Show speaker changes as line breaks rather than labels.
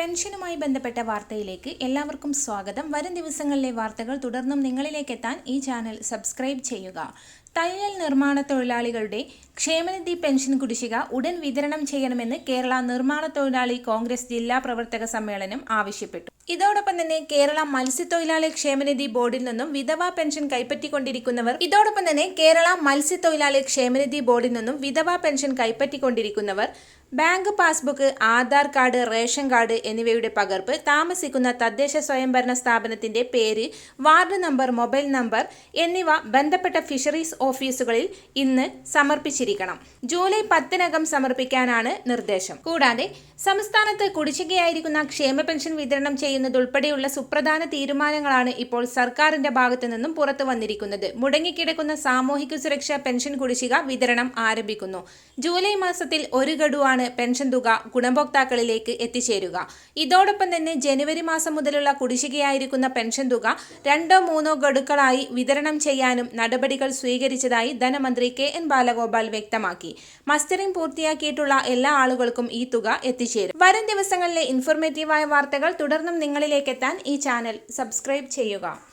പെൻഷനുമായി ബന്ധപ്പെട്ട വാർത്തയിലേക്ക് എല്ലാവർക്കും സ്വാഗതം. വരും ദിവസങ്ങളിലെ വാർത്തകൾ തുടർന്നും നിങ്ങളിലേക്ക് എത്താൻ ഈ ചാനൽ സബ്സ്ക്രൈബ് ചെയ്യുക. തയ്യൽ നിർമ്മാണ തൊഴിലാളികളുടെ ക്ഷേമനിധി പെൻഷൻ കുടിശ്ശിക ഉടൻ വിതരണം ചെയ്യണമെന്ന് കേരള നിർമ്മാണ തൊഴിലാളി കോൺഗ്രസ് ജില്ലാ പ്രവർത്തക സമ്മേളനം ആവശ്യപ്പെട്ടു. ഇതോടൊപ്പം തന്നെ കേരള മത്സ്യത്തൊഴിലാളി ക്ഷേമനിധി ബോർഡിൽ നിന്നും വിധവാ പെൻഷൻ കൈപ്പറ്റിക്കൊണ്ടിരിക്കുന്നവർ ഇതോടൊപ്പം തന്നെ കേരള മത്സ്യത്തൊഴിലാളി ക്ഷേമനിധി ബോർഡിൽ നിന്നും വിധവാ pension കൈപ്പറ്റിക്കൊണ്ടിരിക്കുന്നവർ bank passbook Aadhaar card ration card എന്നിവയുടെ പകർപ്പ് താമസിക്കുന്ന തദ്ദേശ സ്വയംഭരണ സ്ഥാപനത്തിന്റെ പേര് വാർഡ് നമ്പർ മൊബൈൽ നമ്പർ എന്നിവ ബന്ധപ്പെട്ട ഫിഷറീസ് ഓഫീസുകളിൽ ഇന്ന് സമർപ്പിച്ചിരിക്കണം. ജൂലൈ പത്തിനകം സമർപ്പിക്കാനാണ് നിർദ്ദേശം. കൂടാതെ സംസ്ഥാനത്ത് കുടിശ്ശികയായിരിക്കുന്ന ക്ഷേമ പെൻഷൻ വിതരണം ചെയ്യുന്നതുൾപ്പെടെയുള്ള സുപ്രധാന തീരുമാനങ്ങളാണ് ഇപ്പോൾ സർക്കാരിന്റെ ഭാഗത്തു നിന്നും പുറത്തു വന്നിരിക്കുന്നത്. മുടങ്ങിക്കിടക്കുന്ന സാമൂഹിക സുരക്ഷാ പെൻഷൻ കുടിശ്ശിക വിതരണം ആരംഭിക്കുന്നു. ജൂലൈ മാസത്തിൽ ഒരു ഗഡുവാണ് പെൻഷൻ തുക ഗുണഭോക്താക്കളിലേക്ക് എത്തിച്ചേരുക. ഇതോടൊപ്പം തന്നെ ജനുവരി മാസം മുതലുള്ള കുടിശ്ശികയായിരിക്കുന്ന പെൻഷൻ തുക രണ്ടോ മൂന്നോ ഗഡുക്കളായി വിതരണം ചെയ്യാനും നടപടികൾ സ്വീകരിച്ചതായി ധനമന്ത്രി കെ എൻ ബാലഗോപാൽ വ്യക്തമാക്കി. മസ്റ്ററിംഗ് പൂർത്തിയാക്കിയിട്ടുള്ള എല്ലാ ആളുകൾക്കും ഈ തുക എത്തിച്ചേരും. വരും ദിവസങ്ങളിലെ ഇൻഫോർമേറ്റീവായ വാർത്തകൾ തുടർന്നും നിങ്ങളിലേക്ക് എത്താൻ ഈ ചാനൽ സബ്സ്ക്രൈബ് ചെയ്യുക.